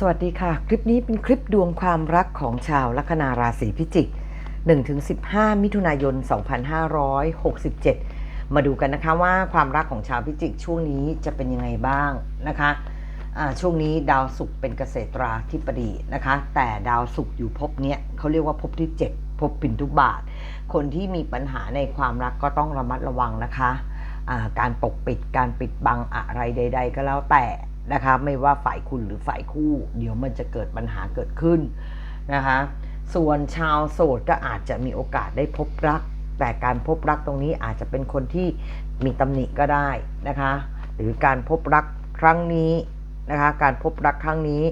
สวัสดีค่ะ คลิปนี้เป็นคลิปดวงความรักของชาวลัคนาราศีพิจิก 1-15 มิถุนายน 2567 มาดูกันนะคะว่าความรักของชาวพิจิกช่วงนี้จะเป็นยังไงบ้างนะคะช่วงนี้ดาวศุกร์เป็นเกษตราธิบดีนะคะ แต่ดาวศุกร์อยู่ภพเนี้ยเขาเรียกว่าภพที่ 7ภพปินทุบาท คนที่มีปัญหาในความรักก็ต้องระมัดระวังนะคะ การปกปิดการปิดบังอะไรใด ๆ ก็แล้วแต่ นะคะไม่ว่าฝ่ายคุณหรือฝ่ายคู่ เดี๋ยวมันจะเกิดปัญหาเกิดขึ้นนะคะส่วนชาวโสดก็อาจจะมีโอกาสได้พบรัก แต่การพบรักตรงนี้อาจจะเป็นคนที่มีตำหนิก็ได้นะคะหรือการพบรักครั้งนี้นะคะการพบรักครั้งนี้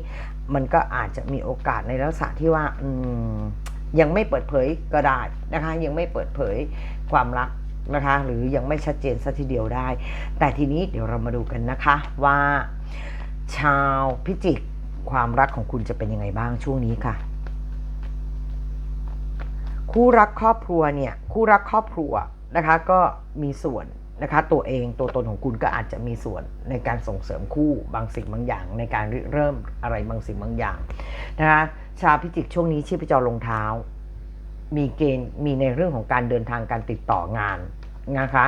มันก็อาจจะมีโอกาสในลักษณะที่ว่ายังไม่เปิดเผยก็ได้นะคะยังไม่เปิดเผยความรัก นะคะ หรือยังไม่ชัดเจนสัทีเดียวได้ แต่ทีนี้เดี๋ยวเรามาดูกันนะคะว่า ชาวพิจิกความรักของคุณจะเป็นยังไงบ้างช่วงนี้ค่ะ คู่รักครอบครัวเนี่ยคู่รักครอบครัวนะคะก็มีส่วนนะคะตัวเองตัวตนของคุณก็อาจจะมีส่วนในการส่งเสริมคู่บางสิ่งบางอย่าง ในการเริ่มอะไรบางสิ่งบางอย่างนะคะชาวพิจิกช่วงนี้ชีพจรลงเท้า มีเกณฑ์มีในเรื่องของการเดินทางการติดต่องาน นะคะ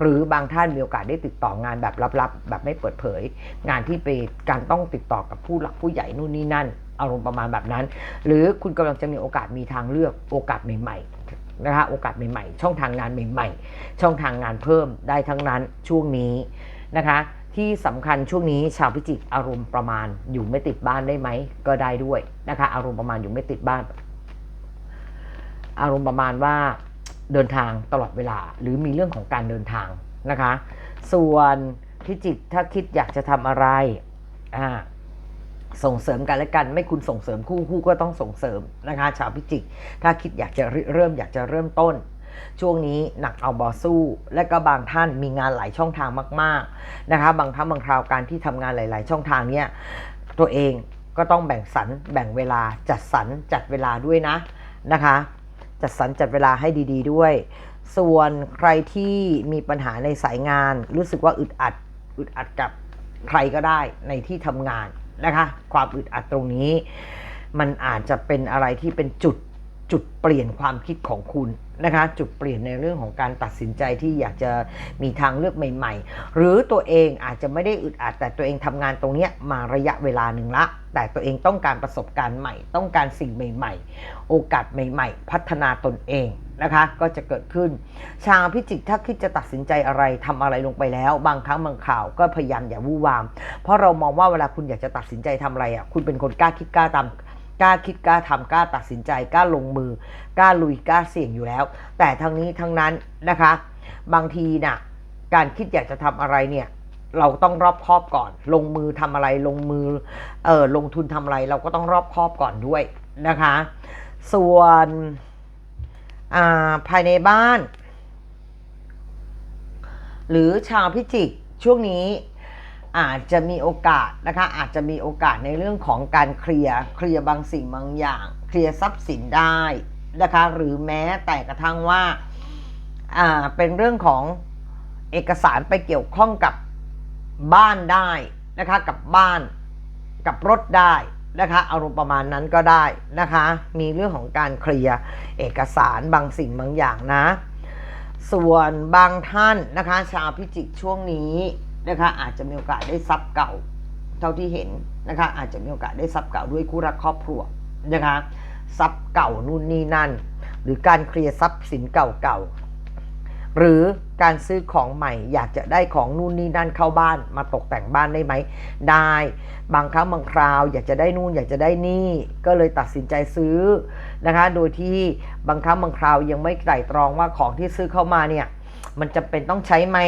หรือบางท่านมีโอกาสได้ติดต่องานแบบลับๆ แบบไม่เปิดเผย งานที่ไปการต้องติดต่อกับผู้หลักผู้ใหญ่นู่นนี่นั่น อารมณ์ประมาณแบบนั้น หรือคุณกำลังจะมีโอกาสมีทางเลือกโอกาสใหม่ๆนะคะโอกาสใหม่ๆ ช่องทางงานใหม่ๆ ช่องทางงานเพิ่มได้ทั้งนั้นช่วงนี้นะคะที่สำคัญช่วงนี้ชาวพิจิกอารมณ์ประมาณอยู่ไม่ติดบ้านได้ไหมก็ได้ด้วยนะคะ อารมณ์ประมาณอยู่ไม่ติดบ้าน อารมณ์ประมาณว่า เดินทางตลอดเวลา หรือมีเรื่องของการเดินทางนะคะ ส่วนพิจิกถ้าคิดอยากจะทำอะไรอ่าส่งเสริมกันและกัน ไม่คุณส่งเสริมคู่คู่ก็ต้องส่งเสริมนะคะชาวพิจิก ถ้าคิดอยากจะเริ่มอยากจะเริ่มต้น ช่วงนี้หนักเอาบอสู้ และก็บางท่านมีงานหลายช่องทางมาก ๆนะคะ บางครั้งบางคราวการที่ทำงานหลาย ๆ ช่องทางเนี้ยตัวเองก็ต้องแบ่งสรรแบ่งเวลาจัดสรรจัดเวลาด้วยนะนะคะ จัดสรรจัดเวลาให้ดี ๆ ด้วย ส่วนใครที่มีปัญหาในสายงาน รู้สึกว่าอึดอัดอึดอัดกับใครก็ได้ในที่ทำงานนะคะ ความอึดอัดตรงนี้ มันอาจจะเป็นอะไรที่เป็นจุด จุดเปลี่ยนความคิดของคุณนะคะ จุดเปลี่ยนในเรื่องของการตัดสินใจที่อยากจะมีทางเลือกใหม่ ๆ หรือตัวเองอาจจะไม่ได้อึดอัดแต่ตัวเองทำงานตรงนี้มาระยะเวลาหนึ่งละ แต่ตัวเองต้องการประสบการณ์ใหม่ ต้องการสิ่งใหม่ ๆ โอกาสใหม่ ๆ พัฒนาตนเองนะคะก็จะเกิดขึ้น ชาวพิจิกถ้าคิดจะตัดสินใจอะไรทำอะไรลงไปแล้ว บางครั้งบางข่าวก็พยายามอย่าวู่วาม เพราะเรามองว่าเวลาคุณอยากจะตัดสินใจทำอะไรอะคุณเป็นคนกล้าคิดกล้าทำ กล้าคิดกล้าทำกล้าตัดสินใจกล้าลงมือกล้าลุยกล้าเสี่ยงอยู่แล้ว แต่ทั้งนี้ทั้งนั้นนะคะ บางทีน่ะการคิดอยากจะทำอะไรเนี่ยเราต้องรอบคอบก่อน ลงมือทำอะไรลงมือเออลงทุนทำอะไรเราก็ต้องรอบคอบก่อนด้วยนะคะ ส่วนาภายในบ้าน หรือชาวพิจิกช่วงนี้ อาจจะมีโอกาสนะคะอาจจะมีโอกาสในเรื่องของการเคลียร์เคลียร์บางสิ่งบางอย่าง เคลียร์ทรัพย์สินได้นะคะหรือแม้แต่กระทั่งว่าอ่าเป็นเรื่องของเอกสารไปเกี่ยวข้องกับบ้านได้นะคะกับบ้านกับรถได้นะคะอารมณ์ประมาณนั้นก็ได้นะคะ มีเรื่องของการเคลียร์เอกสารบางสิ่งบางอย่างนะ ส่วนบางท่านนะคะ ชาวพิจิกช่วงนี้ นะคะอาจจะมีโอกาสได้ทรัพย์เก่าเท่าที่เห็นนะคะอาจจะมีโอกาสได้ทรัพย์เก่าด้วยคู่รักครอบครัวนะคะทรัพย์เก่านู่นนี่นั่น หรือการเคลียร์ทรัพย์สินเก่าๆหรือการซื้อของใหม่ อยากจะได้ของนู่นนี่นั่นเข้าบ้าน มาตกแต่งบ้านได้ไหมได้ บางครั้งบางคราว อยากจะได้นู่นอยากจะได้นี่ ก็เลยตัดสินใจซื้อนะคะโดยที่บางครั้งบางคราวยังไม่ไตร่ตรองว่าของที่ซื้อเข้ามาเนี่ยมันจำเป็นต้องใช้ไหม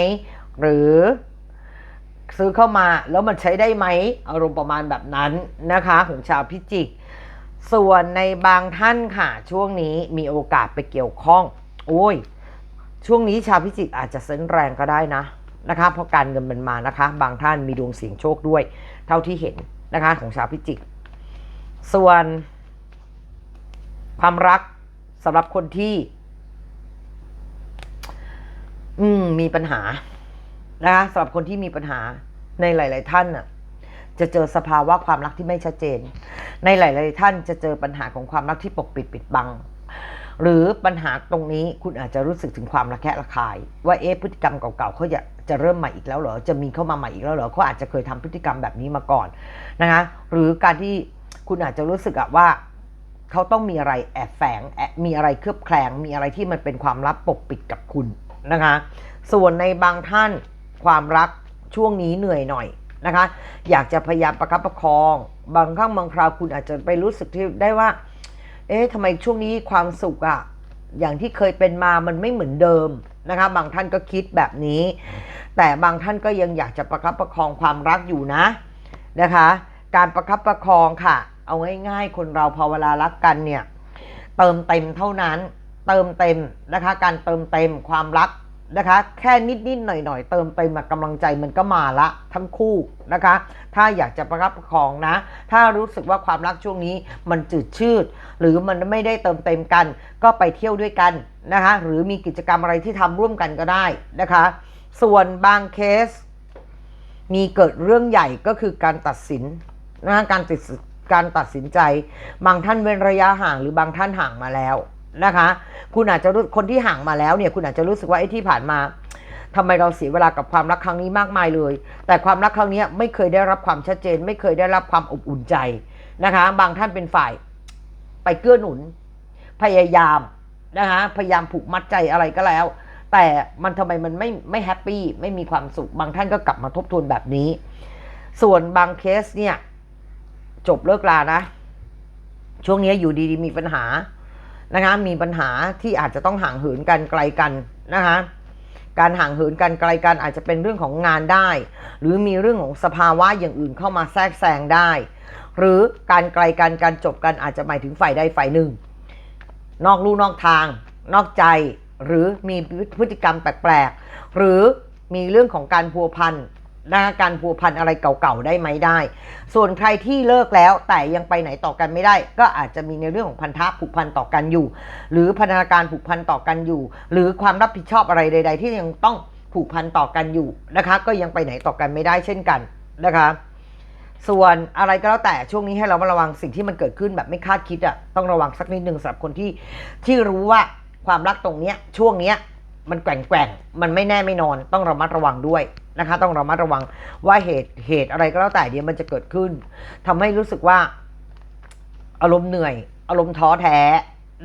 หรือ ซื้อเข้ามาแล้วมันใช้ได้ไหมอารมณ์ประมาณแบบนั้นนะคะของชาวพิจิก ส่วนในบางท่านค่ะ ช่วงนี้มีโอกาสไปเกี่ยวข้อง โอ้ย ช่วงนี้ชาวพิจิกอาจจะเส้นแรงก็ได้นะนะคะ เพราะการเงินมันมานะคะ บางท่านมีดวงเสียงโชคด้วย เท่าที่เห็นนะคะของชาวพิจิก ส่วนความรักสำหรับคนที่ อืมมีปัญหา นะคะสำหรับคนที่มีปัญหาในหลาย ๆ ท่านน่ะจะเจอสภาวะความรักที่ไม่ชัดเจน ในหลาย ๆ ท่านจะเจอปัญหาของความรักที่ปกปิดปิดบัง หรือปัญหาตรงนี้คุณอาจจะรู้สึกถึงความระแคะระคาย ว่าเอ๊ะพฤติกรรมเก่า ๆเขาจะจะเริ่มใหม่อีกแล้วเหรอ จะมีเข้ามาใหม่อีกแล้วเหรอเขาอาจจะเคยทำพฤติกรรมแบบนี้มาก่อนนะคะหรือการที่คุณอาจจะรู้สึกอะว่าเขาต้องมีอะไรแอบแฝงแอบมีอะไรเคลือบแคลงมีอะไรที่มันเป็นความลับปกปิดกับคุณนะคะ ส่วนในบางท่าน ความรักช่วงนี้เหนื่อยหน่อยนะคะ อยากจะพยายามประคับประคอง บางครั้งบางคราวคุณอาจจะไปรู้สึกที่ได้ว่า เอ๊ะทำไมช่วงนี้ความสุขอะอย่างที่เคยเป็นมามันไม่เหมือนเดิมนะคะ บางท่านก็คิดแบบนี้ แต่บางท่านก็ยังอยากจะประคับประคองความรักอยู่นะนะคะ การประคับประคองค่ะ เอาง่ายๆ คนเราพอเวลารักกันเนี่ย เติมเต็มเท่านั้น เติมเต็มนะคะ การเติมเต็มความรัก นะคะ แค่นิดๆหน่อยๆ เติมเต็มอะกำลังใจมันก็มาละทั้งคู่นะคะ ถ้าอยากจะประคับประคองนะ ถ้ารู้สึกว่าความรักช่วงนี้มันจืดชืด หรือมันไม่ได้เติมเต็มกัน ก็ไปเที่ยวด้วยกันนะคะ หรือมีกิจกรรมอะไรที่ทำร่วมกันก็ได้นะคะ ส่วนบางเคส มีเกิดเรื่องใหญ่ก็คือการตัดสินนะการติดการตัดสินใจ บางท่านเว้นระยะห่างหรือบางท่านห่างมาแล้ว นะคะ คุณอาจจะรู้คนที่ห่างมาแล้วเนี่ยคุณอาจจะรู้สึกว่าไอ้ที่ผ่านมาทำไมเราเสียเวลากับความรักครั้งนี้มากมายเลย แต่ความรักครั้งนี้ไม่เคยได้รับความชัดเจน ไม่เคยได้รับความอบอุ่นใจนะคะ บางท่านเป็นฝ่ายไปเกื้อหนุน พยายามนะคะพยายามผูกมัดใจอะไรก็แล้ว แต่มันทำไมมันไม่ไม่แฮปปี้ไม่มีความสุข บางท่านก็กลับมาทบทวนแบบนี้ ส่วนบางเคสเนี่ยจบเลิกลานะ ช่วงนี้อยู่ดีๆมีปัญหา นะคะมีปัญหาที่อาจจะต้องห่างเหินกันไกลกันนะคะการห่างเหินกันไกลกันอาจจะเป็นเรื่องของงานได้ หรือมีเรื่องของสภาวะอย่างอื่นเข้ามาแทรกแซงได้ หรือการไกลกันการจบกันอาจจะหมายถึงฝ่ายใดฝ่ายหนึ่ง นอกลู่นอกทาง นอกใจหรือมีพฤติกรรมแปลกๆ หรือมีเรื่องของการพัวพัน นะคะการพัวพันอะไรเก่าๆได้ไหมได้ ส่วนใครที่เลิกแล้วแต่ยังไปไหนต่อกันไม่ได้ ก็อาจจะมีในเรื่องของพันธะผูกพันต่อกันอยู่ หรือพันธนาการผูกพันต่อกันอยู่ หรือความรับผิดชอบอะไรใด ๆ ที่ยังต้องผูกพันต่อกันอยู่นะคะ ก็ยังไปไหนต่อกันไม่ได้เช่นกันนะคะ ส่วนอะไรก็แล้วแต่ช่วงนี้ให้เรามาระวังสิ่งที่มันเกิดขึ้นแบบไม่คาดคิดอะ่ะต้องระวังสักนิดหนึ่งสำหรับคนที่ที่รู้ว่าความรักตรงเนี้ยช่วงเนี้ย มันแกว่งแกว่งมันไม่แน่ไม่นอนต้องระมัดระวังด้วยนะคะ ต้องระมัดระวังว่าเหตุเหตุอะไรก็แล้วแต่เดี๋ยวมันจะเกิดขึ้นทำให้รู้สึกว่า อารมณ์เหนื่อย อารมณ์ท้อแท้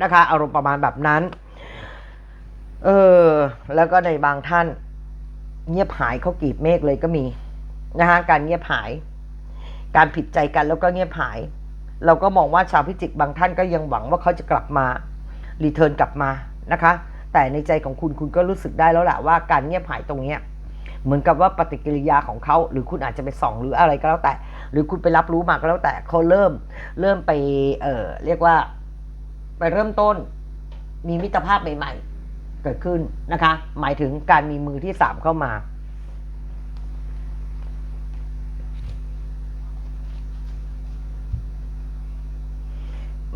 นะคะ อารมณ์ประมาณแบบนั้น เออ แล้วก็ในบางท่าน เงียบหายเขากรีบเมฆเลยก็มีนะคะการเงียบหาย การผิดใจกันแล้วก็เงียบหาย เราก็มองว่าชาวพิจิกบางท่านก็ยังหวังว่าเขาจะกลับมารีเทิร์นกลับมานะคะ แต่ในใจของคุณคุณก็รู้สึกได้แล้วแหละว่าการเงียบหายตรงเนี้ยเหมือนกับว่าปฏิกิริยาของเขา หรือคุณอาจจะไปส่องหรืออะไรก็แล้วแต่ หรือคุณไปรับรู้มาก็แล้วแต่เขาเริ่มเริ่มไปเอ่อเรียกว่า ไปเริ่มต้น มีมิตรภาพใหม่ ๆ เกิดขึ้นนะคะ หมายถึงการมีมือที่สามเข้ามา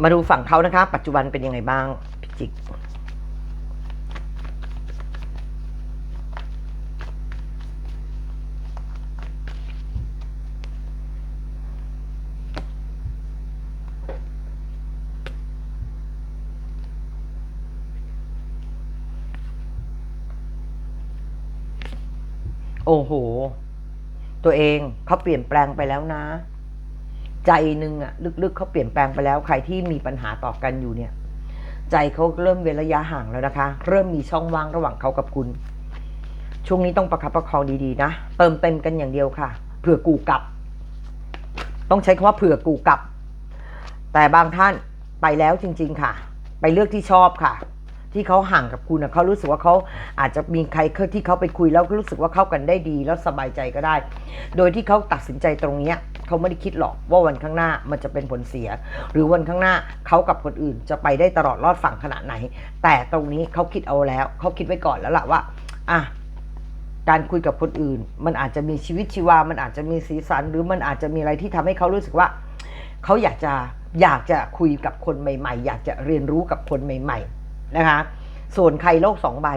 มาดูฝั่งเขานะคะ ปัจจุบันเป็นยังไงบ้างพิจิก โอ้โห ตัวเองเขาเปลี่ยนแปลงไปแล้วนะ ใจนึงอะลึกๆเขาเปลี่ยนแปลงไปแล้ว ใครที่มีปัญหาต่อกันอยู่เนี่ย ใจเขาเริ่มเว้นระยะห่างแล้วนะคะ เริ่มมีช่องว่างระหว่างเขากับคุณ ช่วงนี้ต้องประคับประคองดีๆนะ เติมเต็มกันอย่างเดียวค่ะ เผื่อกูกลับ ต้องใช้คำว่าเผื่อกูกลับ แต่บางท่านไปแล้วจริง ๆ ค่ะ ไปเลือกที่ชอบค่ะ ที่เขาห่างกับคุณนะเขารู้สึกว่าเขาอาจจะมีใครที่เขาไปคุยแล้วรู้สึกว่าเข้ากันได้ดี แล้วสบายใจก็ได้ โดยที่เขาตัดสินใจตรงเนี้ยเขาไม่ได้คิดหรอกว่าวันข้างหน้ามันจะเป็นผลเสีย หรือวันข้างหน้าเขากับคนอื่นจะไปได้ตลอดรอดฝั่งขนาดไหน แต่ตรงนี้เขาคิดเอาแล้วเขาคิดไว้ก่อนแล้วล่ะว่าอะการคุยกับคนอื่น มันอาจจะมีชีวิตชีวา มันอาจจะมีสีสัน หรือมันอาจจะมีอะไรที่ทำให้เขารู้สึกว่าเขาอยากจะอยากจะคุยกับคนใหม่ ๆ อยากจะเรียนรู้กับคนใหม่ ๆ นะคะ ส่วนใครโลกสองใบ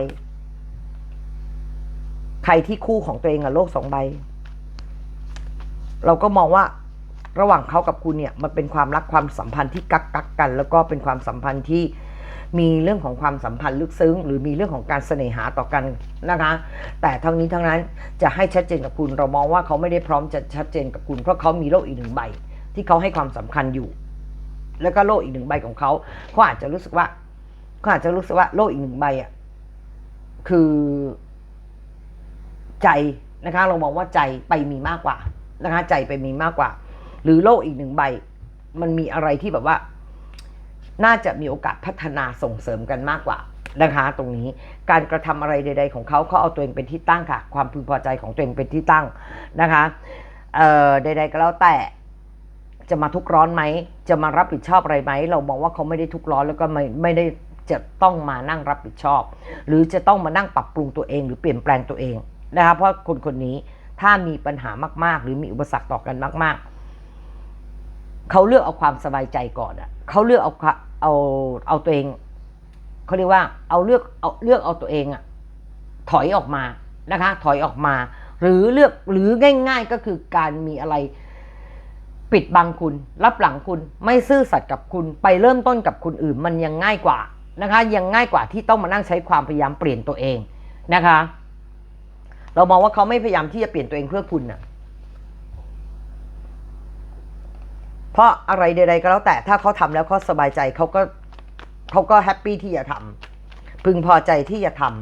ใครที่คู่ของตัวเองอะโลกสองใบ เราก็มองว่าระหว่างเขากับคุณเนี่ยมันเป็นความรักความสัมพันธ์ที่กักกักกัน แล้วก็เป็นความสัมพันธ์ที่มีเรื่องของความสัมพันธ์ลึกซึ้ง หรือมีเรื่องของการเสน่หาต่อกันนะคะ แต่ทั้งนี้ทั้งนั้นจะให้ชัดเจนกับคุณ เรามองว่าเขาไม่ได้พร้อมจะชัดเจนกับคุณ เพราะเขามีโลกอีกหนึ่งใบ ที่เขาให้ความสำคัญอยู่ แล้วก็โลกอีกหนึ่งใบของเขาเขาอาจจะรู้สึกว่า เขาอาจจะรู้สึกว่าโลกอีกหนึ่งใบอะคือใจนะคะ เรามองว่าใจไปมีมากกว่านะคะ ใจไปมีมากกว่า หรือโลกอีกหนึ่งใบ มันมีอะไรที่แบบว่า น่าจะมีโอกาสพัฒนาส่งเสริมกันมากกว่านะคะ ตรงนี้การกระทำอะไรใด ๆ ของเขาเขาเอาตัวเองเป็นที่ตั้งค่ะ ความพึงพอใจของตัวเองเป็นที่ตั้งนะคะเอ่อใด ๆ ก็แล้วแต่จะมาทุกร้อนไหม จะมารับผิดชอบอะไรไหม เรามองว่าเขาไม่ได้ทุกร้อนแล้วก็ไม่ไม่ได้ จะต้องมานั่งรับผิดชอบ หรือจะต้องมานั่งปรับปรุงตัวเอง หรือเปลี่ยนแปลงตัวเองนะคะเพราะคนคนนี้ถ้ามีปัญหามาก ๆ หรือมีอุปสรรคต่อกันมาก ๆ เขาเลือกเอาความสบายใจก่อนอะเขาเลือกเอาเอาเอาตัวเองเขาเรียกว่าเอาเลือกเอาเลือกเอาตัวเองอะถอยออกมานะคะ ถอยออกมา หรือเลือกหรือง่าย ๆ ก็คือการมีอะไรปิดบังคุณ รับหลังคุณไม่ซื่อสัตย์กับคุณไปเริ่มต้นกับคนอื่นมันยังง่ายกว่า นะคะยังง่ายกว่าที่ต้องมานั่งใช้ความพยายามเปลี่ยนตัวเองนะคะ เรามองว่าเขาไม่พยายามที่จะเปลี่ยนตัวเองเพื่อคุณน่ะเพราะอะไรใดๆก็แล้วแต่ถ้าเขาทำแล้วเขาสบายใจเขาก็เขาก็แฮปปี้ที่จะทำพึงพอใจที่จะทำ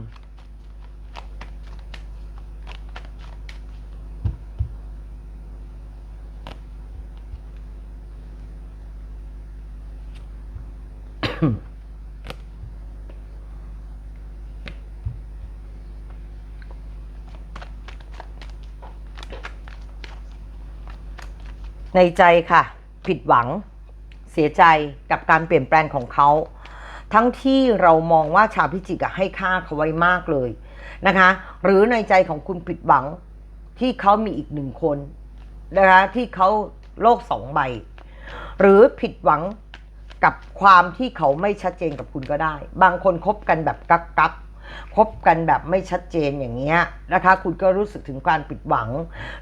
ในใจค่ะ ผิดหวัง เสียใจกับการเปลี่ยนแปลงของเขา ทั้งที่เรามองว่าชาวพิจิกะให้ค่าเขาไว้มากเลยนะคะ หรือในใจของคุณผิดหวังที่เขามีอีกหนึ่งคนนะคะที่เขาโลกสองใบ หรือผิดหวังกับความที่เขาไม่ชัดเจนกับคุณก็ได้ บางคนคบกันแบบกักกัก คบกันแบบไม่ชัดเจนอย่างเงี้ยนะคะ คุณก็รู้สึกถึงการผิดหวัง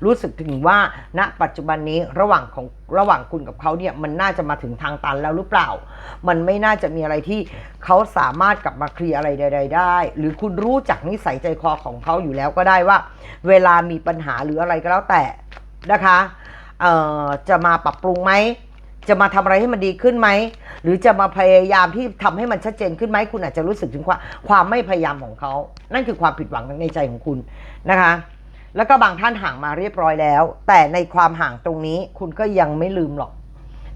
รู้สึกถึงว่าณปัจจุบันนี้ระหว่างของระหว่างคุณกับเขาเนี่ยมันน่าจะมาถึงทางตันแล้วหรือเปล่า มันไม่น่าจะมีอะไรที่เขาสามารถกลับมาเคลียร์อะไรใด ๆ ได้ หรือคุณรู้จักนิสัยใจคอของเขาอยู่แล้วก็ได้ว่า เวลามีปัญหาหรืออะไรก็แล้วแต่นะคะเอ่อจะมาปรับปรุงไหม จะมาทำอะไรให้มันดีขึ้นไหม หรือจะมาพยายามที่ทำให้มันชัดเจนขึ้นไหม คุณอาจจะรู้สึกถึงความความไม่พยายามของเขา นั่นคือความผิดหวังในใจของคุณนะคะ แล้วก็บางท่านห่างมาเรียบร้อยแล้ว แต่ในความห่างตรงนี้คุณก็ยังไม่ลืมหรอก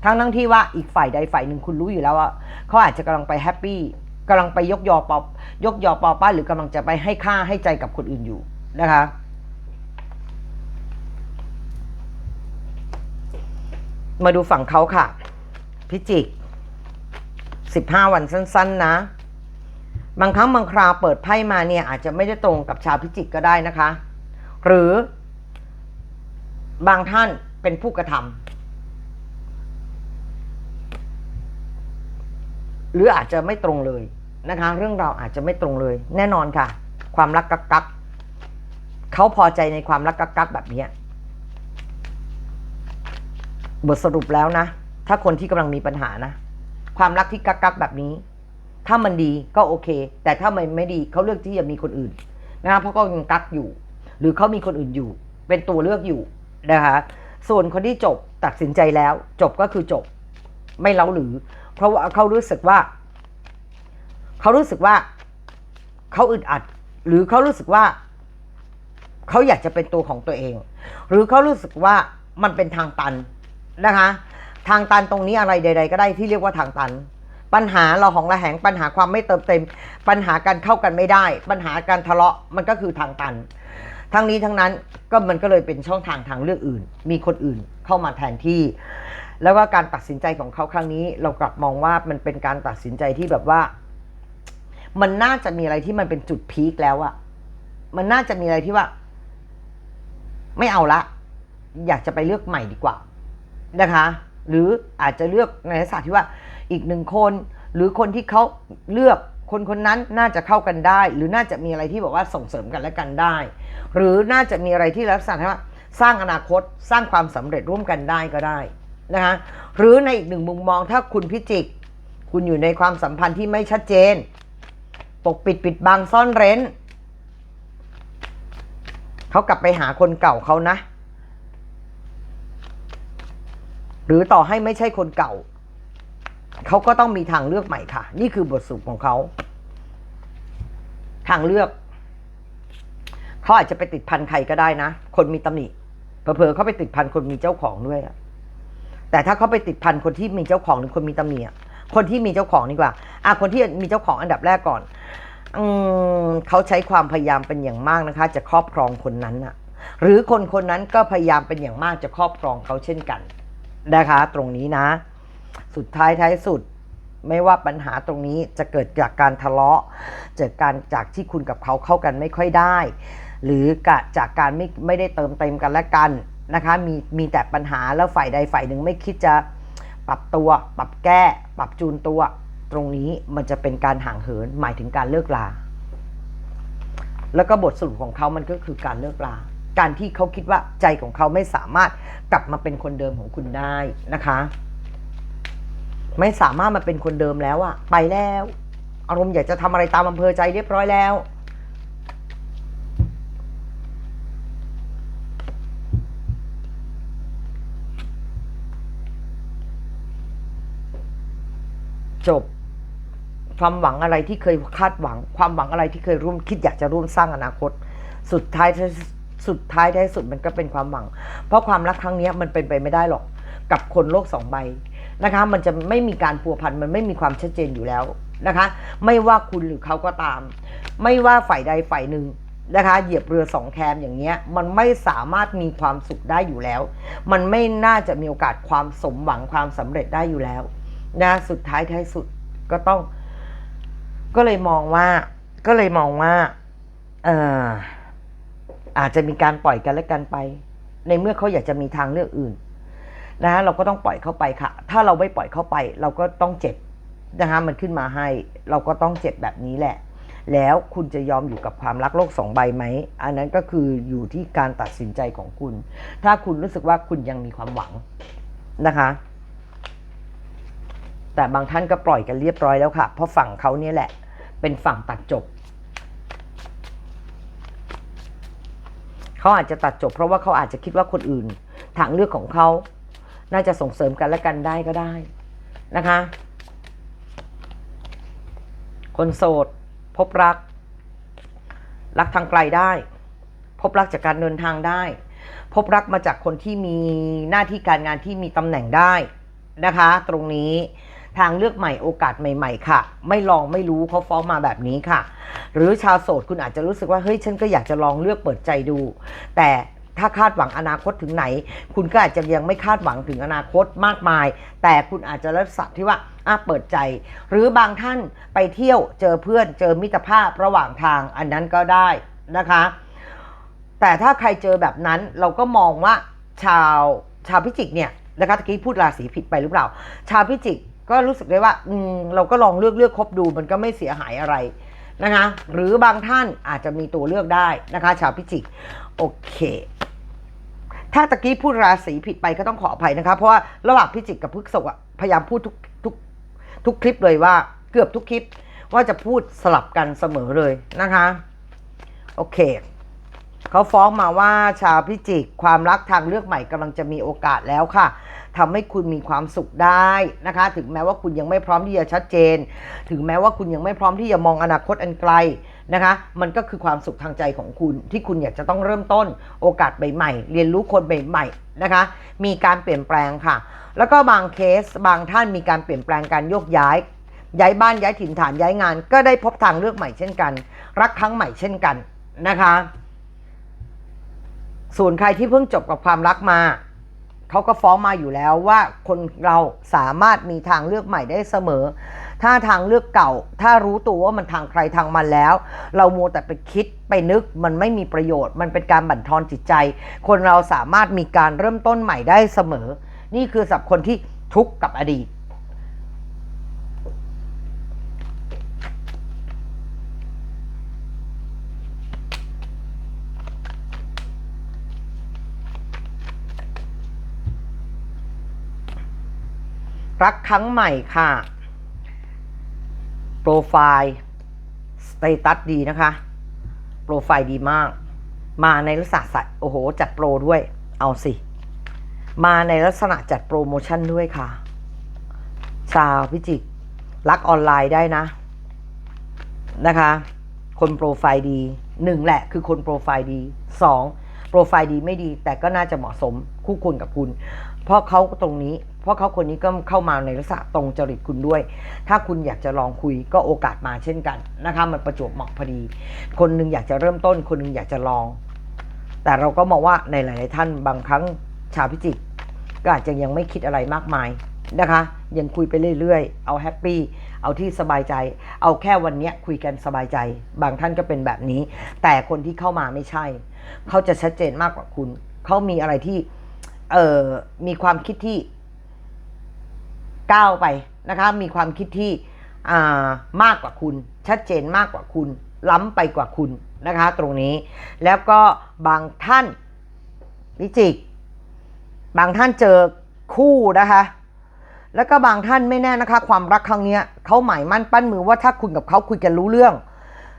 ทั้งทั้งที่ว่าอีกฝ่ายใดฝ่ายหนึ่งคุณรู้อยู่แล้วว่าเขาอาจจะกำลังไปแฮปปี้กำลังไปยกยอปอยกยอปอป้าหรือกำลังจะไปให้ค่าให้ใจกับคนอื่นอยู่นะคะ มาดูฝั่งเขาค่ะ พิจิก15วันสั้น ๆ นะ บางครั้งบางคราวเปิดไพ่มาเนี่ย อาจจะไม่ได้ตรงกับชาวพิจิกก็ได้นะคะ หรือบางท่านเป็นผู้กระทำหรืออาจจะไม่ตรงเลยนะคะ เรื่องเราอาจจะไม่ตรงเลย แน่นอนค่ะ ความรักกักกักเขาพอใจในความรักกักกักแบบนี้ บทสรุปแล้วนะ ถ้าคนที่กำลังมีปัญหานะ ความรักที่กักกักแบบนี้ ถ้ามันดีก็โอเค แต่ถ้ามันไม่ดีเขาเลือกที่จะมีคนอื่นนะคะเพราะก็ยังกักอยู่ หรือเขามีคนอื่นอยู่ เป็นตัวเลือกอยู่นะคะส่วนคนที่จบตัดสินใจแล้ว จบก็คือจบ ไม่เล้าหรือ เพราะว่าเขารู้สึกว่า เขารู้สึกว่าเขาอึดอัด หรือเขารู้สึกว่าเขาอยากจะเป็นตัวของตัวเอง หรือเขารู้สึกว่ามันเป็นทางตัน นะคะ ทางตันตรงนี้อะไรใด ๆ ก็ได้ที่เรียกว่าทางตัน ปัญหาเราของระแหงปัญหาความไม่เติมเต็ม ปัญหาการเข้ากันไม่ได้ ปัญหาการทะเลาะมันก็คือทางตัน ทั้งนี้ทั้งนั้นก็มันก็เลยเป็นช่องทางทางเลือกอื่น มีคนอื่นเข้ามาแทนที่ แล้วก็การตัดสินใจของเขาครั้งนี้ เรากลับมองว่ามันเป็นการตัดสินใจที่แบบว่า มันน่าจะมีอะไรที่มันเป็นจุดพีคแล้วอะมันน่าจะมีอะไรที่ว่า ไม่เอาละ อยากจะไปเลือกใหม่ดีกว่า นะคะ หรืออาจจะเลือกในลักษณะที่ว่าอีกหนึ่งคน หรือคนที่เขาเลือกคนคนนั้นน่าจะเข้ากันได้ หรือน่าจะมีอะไรที่บอกว่าส่งเสริมกันและกันได้ หรือน่าจะมีอะไรที่ลักษณะที่ว่าสร้างอนาคตสร้างความสำเร็จร่วมกันได้ก็ได้นะคะหรือในอีกหนึ่งมุมมองถ้าคุณพิจิก คุณอยู่ในความสัมพันธ์ที่ไม่ชัดเจน ปกปิดปิดบังซ่อนเร้น เขากลับไปหาคนเก่าเขานะ หรือต่อให้ไม่ใช่คนเก่า เขาก็ต้องมีทางเลือกใหม่ค่ะ นี่คือบทสรุปของเขา ทางเลือก เขาอาจจะไปติดพันใครก็ได้นะ คนมีตำหนิเผลอๆเขาไปติดพันคนมีเจ้าของด้วยแต่ถ้าเขาไปติดพันคนที่มีเจ้าของหรือคนมีตำหนิคนที่มีเจ้าของดีกว่า อะคนที่มีเจ้าของอันดับแรกก่อน อืมเขาใช้ความพยายามเป็นอย่างมากนะคะ จะครอบครองคนนั้นน่ะหรือคนคนนั้นก็พยายามเป็นอย่างมากจะครอบครองเขาเช่นกัน นะคะ ตรงนี้นะ สุดท้ายท้ายสุดไม่ว่าปัญหาตรงนี้จะเกิดจากการทะเลาะจากการจากที่คุณกับเขาเข้ากันไม่ค่อยได้ หรือกจากการไม่ไม่ได้เติมเต็มกันและกันนะคะมีมีแต่ปัญหาแล้วฝ่ายใดฝ่ายหนึ่งไม่คิดจะปรับตัว ปรับแก้ ปรับจูนตัว ตรงนี้มันจะเป็นการห่างเหินหมายถึงการเลิกลา แล้วก็บทสรุปของเขามันก็คือการเลิกลา การที่เขาคิดว่าใจของเขาไม่สามารถกลับมาเป็นคนเดิมของคุณได้นะคะ ไม่สามารถมาเป็นคนเดิมแล้วอะไปแล้ว อารมณ์อยากจะทำอะไรตามอำเภอใจเรียบร้อยแล้วจบความหวังอะไรที่เคยคาดหวัง ความหวังอะไรที่เคยร่วมคิดอยากจะร่วมสร้างอนาคต สุดท้าย สุดท้ายท้ายสุดมันก็เป็นความหวัง เพราะความรักครั้งนี้มันเป็นไปไม่ได้หรอกกับคนโลกสองใบนะคะ มันจะไม่มีการพัวพันมันไม่มีความชัดเจนอยู่แล้วนะคะ ไม่ว่าคุณหรือเขาก็ตาม ไม่ว่าฝ่ายใดฝ่ายหนึ่งนะคะ เหยียบเรือสองแคมอย่างเงี้ย มันไม่สามารถมีความสุขได้อยู่แล้ว มันไม่น่าจะมีโอกาสความสมหวังความสำเร็จได้อยู่แล้วนะสุดท้ายท้ายสุดก็ต้อง ก็เลยมองว่า ก็เลยมองว่า เออ อาจจะมีการปล่อยกันและกันไป ในเมื่อเขาอยากจะมีทางเลือกอื่นนะเราก็ต้องปล่อยเข้าไปค่ะ ถ้าเราไม่ปล่อยเข้าไป เราก็ต้องเจ็บนะคะมันขึ้นมาให้ เราก็ต้องเจ็บแบบนี้แหละ แล้วคุณจะยอมอยู่กับความรักโลกสองใบไหม อันนั้นก็คืออยู่ที่การตัดสินใจของคุณ ถ้าคุณรู้สึกว่าคุณยังมีความหวังนะคะ แต่บางท่านก็ปล่อยกันเรียบร้อยแล้วค่ะ เพราะฝั่งเขาเนี่ยแหละ เป็นฝั่งตัดจบ เขาอาจจะตัดจบ เพราะว่าเขาอาจจะคิดว่าคนอื่น ทางเลือกของเขาน่าจะส่งเสริมกันและกันได้ก็ได้นะคะ คนโสด พบรัก รักทางไกลได้ พบรักจากการเดินทางได้ พบรักมาจากคนที่มีหน้าที่การงานที่มีตำแหน่งได้นะคะ ตรงนี้ ทางเลือกใหม่โอกาสใหม่ๆ ค่ะ ไม่ลองไม่รู้เขาฟ้องมาแบบนี้ค่ะ หรือชาวโสดคุณอาจจะรู้สึกว่าเฮ้ยฉันก็อยากจะลองเลือกเปิดใจดู แต่ถ้าคาดหวังอนาคตถึงไหน คุณก็อาจจะยังไม่คาดหวังถึงอนาคตมากมาย แต่คุณอาจจะรักษาที่ว่าอะเปิดใจ หรือบางท่านไปเที่ยวเจอเพื่อนเจอมิตรภาพระหว่างทางอันนั้นก็ได้นะคะ แต่ถ้าใครเจอแบบนั้นเราก็มองว่าชาวชาวพิจิกเนี่ยนะคะตะกี้พูดราศีผิดไปหรือเปล่า ชาวพิจิก ก็รู้สึกได้ว่าอืมเราก็ลองเลือกเลือกคบดูมันก็ไม่เสียหายอะไรนะคะ หรือบางท่านอาจจะมีตัวเลือกได้นะคะ ชาวพิจิก โอเค ถ้าตะกี้พูดราศีผิดไปก็ต้องขออภัยนะคะ เพราะว่าระหว่างพิจิกกับพฤกษกอะพยายามพูดทุกทุกทุกคลิปเลยว่า เกือบทุกคลิปว่าจะพูดสลับกันเสมอเลยนะคะ โอเคเขาฟ้องมาว่าชาวพิจิก ความรักทางเลือกใหม่กำลังจะมีโอกาสแล้วค่ะ ทำให้คุณมีความสุขได้นะคะ ถึงแม้ว่าคุณยังไม่พร้อมที่จะชัดเจน ถึงแม้ว่าคุณยังไม่พร้อมที่จะมองอนาคตอันไกลนะคะ มันก็คือความสุขทางใจของคุณ ที่คุณอยากจะต้องเริ่มต้น โอกาสใหม่ๆเรียนรู้คนใหม่ๆนะคะ มีการเปลี่ยนแปลงค่ะ แล้วก็บางเคสบางท่านมีการเปลี่ยนแปลงการโยกย้ายย้ายบ้านย้ายถิ่นฐานย้ายงาน ก็ได้พบทางเลือกใหม่เช่นกัน รักครั้งใหม่เช่นกันนะคะ ส่วนใครที่เพิ่งจบกับความรักมา เขาก็ฟ้องมาอยู่แล้วว่าคนเราสามารถมีทางเลือกใหม่ได้เสมอ ถ้าทางเลือกเก่า ถ้ารู้ตัวว่ามันทางใครทางมันแล้ว เราโมวแต่ไปคิดไปนึกมันไม่มีประโยชน์ มันเป็นการบั่นทอนจิตใจ คนเราสามารถมีการเริ่มต้นใหม่ได้เสมอ นี่คือสับคนที่ทุกข์กับอดีต รักครั้งใหม่ค่ะ โปรไฟล์สเตตัสดีนะคะ โปรไฟล์ดีมาก มาในลักษณะสัตว์โอ้โห จัดโปรด้วย เอาสิ มาในลักษณะจัดโปรโมชั่นด้วยค่ะชาวพิจิก รักออนไลน์ได้นะ นะคะ คนโปรไฟล์ดีหนึ่งแหละคือคนโปรไฟล์ดีสองโปรไฟล์ดีไม่ดี แต่ก็น่าจะเหมาะสมคู่ควรกับคุณ เพราะเขาตรงนี้ เพราะเขาคนนี้ก็เข้ามาในลักษณะตรงจริตคุณด้วย ถ้าคุณอยากจะลองคุยก็โอกาสมาเช่นกันนะคะ มันประจวบเหมาะพอดี คนหนึงอยากจะเริ่มต้น คนหนึงอยากจะลอง แต่เราก็มองว่าในหลาย ๆ ท่านบางครั้งชาวพิจิกก็อาจจะยังไม่คิดอะไรมากมายนะคะ ยังคุยไปเรื่อย ๆ เอาแฮปปี้ เอาที่สบายใจ เอาแค่วันนี้คุยกันสบายใจ บางท่านก็เป็นแบบนี้ แต่คนที่เข้ามาไม่ใช่ เขาจะชัดเจนมากกว่าคุณ เขามีอะไรที่ เอ่อมีความคิดที่ก้าวไปนะคะ มีความคิดที่อ่ามากกว่าคุณ ชัดเจนมากกว่าคุณ ล้ำไปกว่าคุณนะคะ ตรงนี้ แล้วก็บางท่านวิจิก บางท่านเจอคู่นะคะ แล้วก็บางท่านไม่แน่นะคะ ความรักครั้งนี้เขาหมายมั่นปั้นมือว่าถ้าคุณกับเขาคุยกันรู้เรื่อง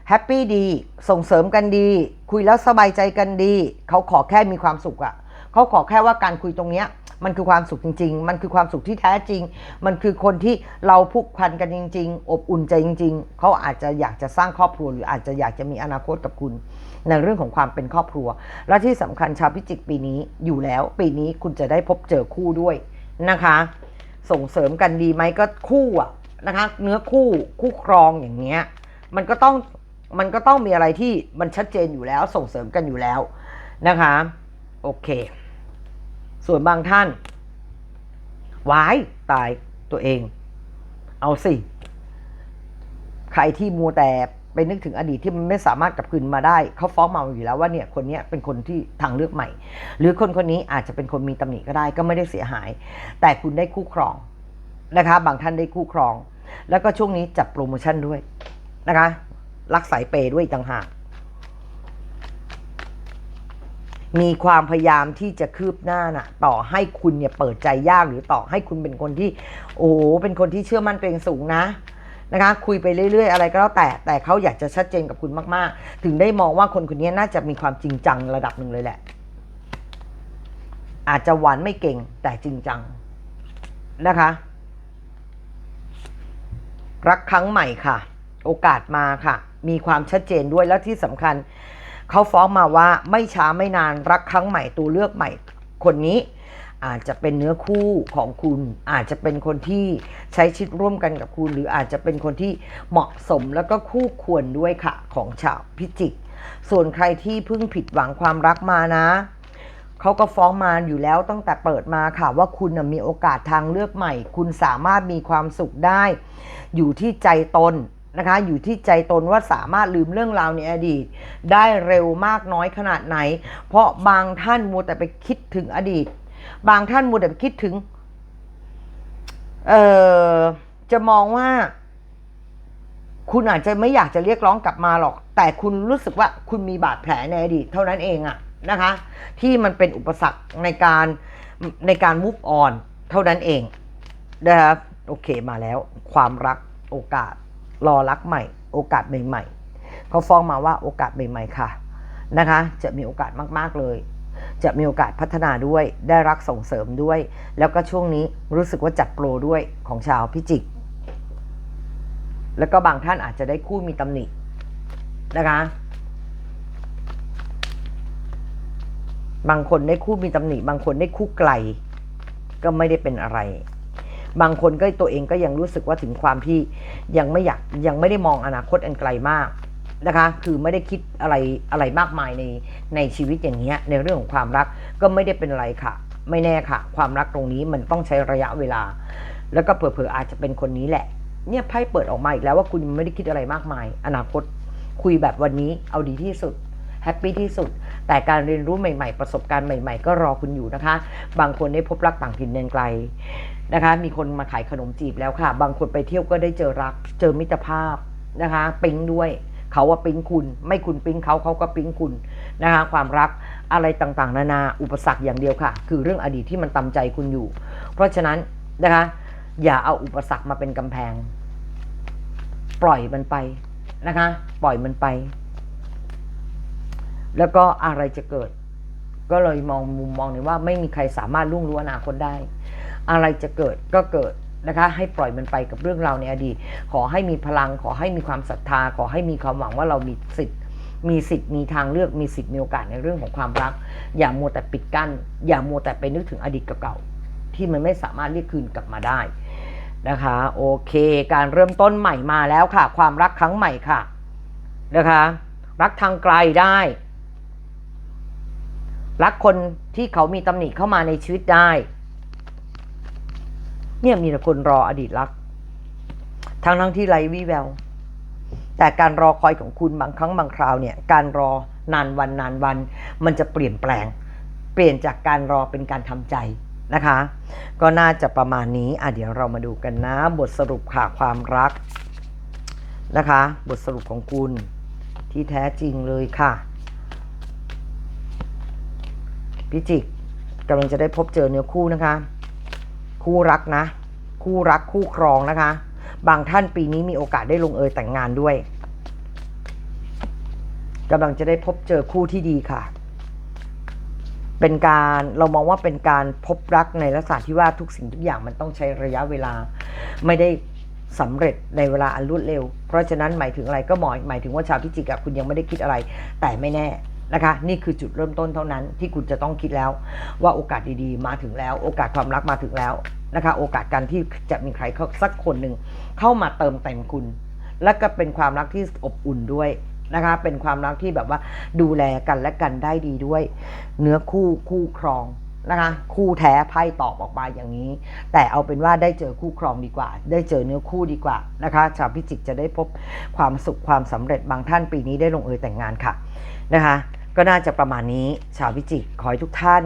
แฮปปี้ดี ส่งเสริมกันดี คุยแล้วสบายใจกันดี เขาขอแค่มีความสุขอะ่ะ เขาขอแค่ว่าการคุยตรงเนี้ยมันคือความสุขจริง ๆ มันคือความสุขที่แท้จริง มันคือคนที่เราผูกพันกันจริง ๆ อบอุ่นใจจริง ๆ เขาอาจจะอยากจะสร้างครอบครัวหรืออาจจะอยากจะมีอนาคตกับคุณ ในเรื่องของความเป็นครอบครัว และที่สำคัญชาวพิจิกปีนี้อยู่แล้ว ปีนี้คุณจะได้พบเจอคู่ด้วยนะคะ ส่งเสริมกันดีไหมก็คู่อะนะคะ เนื้อคู่คู่ครองอย่างเงี้ยมันก็ต้องมันก็ต้องมีอะไรที่มันชัดเจนอยู่แล้วส่งเสริมกันอยู่แล้วนะคะ โอเค ส่วนบางท่านวายตายตัวเอง เอาสิ ใครที่มัวแต่ไปนึกถึงอดีตที่มันไม่สามารถกลับคืนมาได้ เขาฟ้องมาอยู่แล้วว่าเนี่ยคนนี้เป็นคนที่ทางเลือกใหม่ หรือคนคนนี้อาจจะเป็นคนมีตำหนิก็ได้ก็ไม่ได้เสียหาย แต่คุณได้คู่ครองนะคะ บางท่านได้คู่ครอง แล้วก็ช่วงนี้จัดโปรโมชั่นด้วยนะคะ รักสายเปย์ด้วยต่างหาก มีความพยายามที่จะคืบหน้าน่ะ ต่อให้คุณเนี่ยเปิดใจยากหรือต่อให้คุณเป็นคนที่ โอ้โหเป็นคนที่เชื่อมั่นตัวเองสูงนะนะคะ คุยไปเรื่อย ๆ อะไรก็แล้วแต่แต่เขาอยากจะชัดเจนกับคุณมาก ๆ ถึงได้มองว่าคนคนนี้น่าจะมีความจริงจังระดับหนึ่งเลยแหละ อาจจะหวานไม่เก่งแต่จริงจังนะคะ รักครั้งใหม่ค่ะ โอกาสมาค่ะ มีความชัดเจนด้วยแล้วที่สำคัญ เขาฟ้องมาว่าไม่ช้าไม่นานรักครั้งใหม่ตัวเลือกใหม่คนนี้ อาจจะเป็นเนื้อคู่ของคุณ อาจจะเป็นคนที่ใช้ชีวิตร่วมกันกับคุณ หรืออาจจะเป็นคนที่เหมาะสมแล้วก็คู่ควรด้วยค่ะของชาวพิจิก ส่วนใครที่เพิ่งผิดหวังความรักมานะเขาก็ฟ้องมาอยู่แล้วตั้งแต่เปิดมาค่ะว่าคุณมีโอกาสทางเลือกใหม่ คุณสามารถมีความสุขได้ อยู่ที่ใจตน นะคะ อยู่ที่ใจตนว่าสามารถลืมเรื่องราวในอดีต ได้เร็วมากน้อยขนาดไหน เพราะบางท่านมัวแต่ไปคิดถึงอดีต บางท่านมัวแต่ไปคิดถึง เอ่อ จะมองว่า คุณอาจจะไม่อยากจะเรียกร้องกลับมาหรอก แต่คุณรู้สึกว่าคุณมีบาดแผลในอดีต เท่านั้นเองอะนะคะ ที่มันเป็นอุปสรรคในการในการมุฟออนเท่านั้นเองนะครับโอเคมาแล้ว ความรักโอกาส รอรักใหม่ โอกาสใหม่ๆเขาฟ้องมาว่าโอกาสใหม่ ๆ ค่ะนะคะ จะมีโอกาสมากๆเลย จะมีโอกาสพัฒนาด้วยได้รักส่งเสริมด้วย แล้วก็ช่วงนี้รู้สึกว่าจัดโปรด้วยของชาวพิจิก แล้วก็บางท่านอาจจะได้คู่มีตำหนินะคะบางคนได้คู่มีตำหนิ บางคนได้คู่ไกล ก็ไม่ได้เป็นอะไร บางคนก็ตัวเองก็ยังรู้สึกว่าถึงความที่ยังไม่อยากยังไม่ได้มองอนาคตอันไกลมากนะคะ คือไม่ได้คิดอะไรอะไรมากมายในในชีวิตอย่างเงี้ยในเรื่องของความรักก็ไม่ได้เป็นอะไรค่ะ ไม่แน่ค่ะ ความรักตรงนี้มันต้องใช้ระยะเวลา แล้วก็เผลอๆอาจจะเป็นคนนี้แหละ เนี่ยไพ่เปิดออกมาอีกแล้วว่าคุณไม่ได้คิดอะไรมากมาย อนาคตคุยแบบวันนี้เอาดีที่สุดแฮปปี้ที่สุด แต่การเรียนรู้ใหม่ๆ ประสบการณ์ใหม่ๆ ก็รอคุณอยู่นะคะ บางคนได้พบรักต่างถิ่นแดนไกล นะคะ มีคนมาขายขนมจีบแล้วค่ะ บางคนไปเที่ยวก็ได้เจอรัก เจอมิตรภาพนะคะ ปิ๊งด้วยเขาว่าปิ๊งคุณ ไม่คุณปิ๊งเขาเขาก็ปิ๊งคุณนะคะความรักอะไรต่างๆ นานาอุปสรรคอย่างเดียวค่ะ คือเรื่องอดีตที่มันตำใจคุณอยู่ เพราะฉะนั้นนะคะ อย่าเอาอุปสรรคมาเป็นกำแพง ปล่อยมันไปนะคะ ปล่อยมันไป แล้วก็อะไรจะเกิด ก็เลยมองมุมมองนี้ว่าไม่มีใครสามารถล่วงรู้อนาคตได้ อะไรจะเกิดก็เกิดนะคะให้ปล่อยมันไปกับเรื่องราวในอดีต ขอให้มีพลังขอให้มีความศรัทธา ขอให้มีความหวังว่าเรามีสิทธิ์ มีสิทธิ์มีทางเลือกมีสิทธิ์มีโอกาสในเรื่องของความรัก อย่ามัวแต่ปิดกั้น อย่ามัวแต่ไปนึกถึงอดีตเก่าๆที่มันไม่สามารถเรียกคืนกลับมาได้นะคะโอเค การเริ่มต้นใหม่มาแล้วค่ะ ความรักครั้งใหม่ค่ะนะคะ รักทางไกลได้ รักคนที่เขามีตำหนิเข้ามาในชีวิตได้ เนี่ยมีแต่คนรออดีตรัก ทั้งทั้งที่ไรวิแวว แต่การรอคอยของคุณบางครั้งบางคราวเนี่ย การรอนานวันนานวัน มันจะเปลี่ยนแปลง เปลี่ยนจากการรอเป็นการทำใจนะคะ ก็น่าจะประมาณนี้อะเดี๋ยวเรามาดูกันนะ บทสรุปค่ะความรักนะคะ บทสรุปของคุณที่แท้จริงเลยค่ะ พิจิกกำลังจะได้พบเจอเนื้อคู่นะคะ คู่รักนะ คู่รักคู่ครองนะคะ บางท่านปีนี้มีโอกาสได้ลงเอยแต่งงานด้วยกำลังจะได้พบเจอคู่ที่ดีค่ะ เป็นการเรามองว่าเป็นการพบรักในลักษณะที่ว่าทุกสิ่งทุกอย่างมันต้องใช้ระยะเวลา ไม่ได้สำเร็จในเวลาอันรวดเร็ว เพราะฉะนั้นหมายถึงอะไรก็หมายหมายถึงว่าชาวพิจิกอะคุณยังไม่ได้คิดอะไร แต่ไม่แน่ นะคะนี่คือจุดเริ่มต้นเท่านั้นที่คุณจะต้องคิดแล้ว ว่าโอกาสดีๆ มาถึงแล้ว โอกาสความรักมาถึงแล้วนะคะโอกาสการที่จะมีใครสักคนหนึ่งเข้ามาเติมเต็มคุณ และก็เป็นความรักที่อบอุ่นด้วยนะคะเป็นความรักที่แบบว่าดูแลกันและกันได้ดีด้วย เนื้อคู่คู่ครองนะคะคู่แท้ไพ่ตอบออกมาอย่างนี้ แต่เอาเป็นว่าได้เจอคู่ครองดีกว่า ได้เจอเนื้อคู่ดีกว่านะคะชาวพิจิกจะได้พบความสุขความสำเร็จบางท่านปีนี้ได้ลงเอยแต่งงานค่ะนะคะ ก็น่าจะประมาณนี้ชาวพิจิกขอให้ทุกท่าน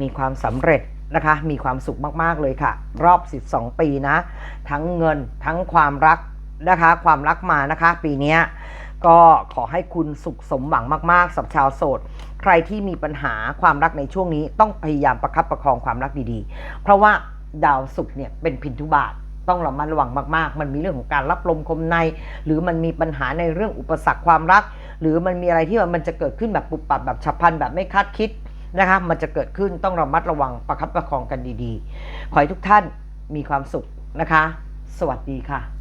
มีความสำเร็จนะคะ มีความสุขมากๆเลยค่ะ รอบ 12 ปีนะ ทั้งเงินทั้งความรักนะคะ ความรักมานะคะ ปีนี้ก็ขอให้คุณสุขสมหวังมากๆสำหรับชาวโสด ใครที่มีปัญหาความรักในช่วงนี้ ต้องพยายามประคับประคองความรักดีๆ เพราะว่าดาวศุกร์เนี่ยเป็นพินทุบาท ต้องระมัดระวังมากๆ มันมีเรื่องของการรับลมคมใน หรือมันมีปัญหาในเรื่องอุปสรรคความรัก หรือมันมีอะไรที่มันจะเกิดขึ้นแบบปุบปับแบบฉับพลันแบบไม่คาดคิดนะคะ มันจะเกิดขึ้นต้องระมัดระวังประคับประคองกันดีๆ ขอให้ทุกท่านมีความสุขนะคะ สวัสดีค่ะ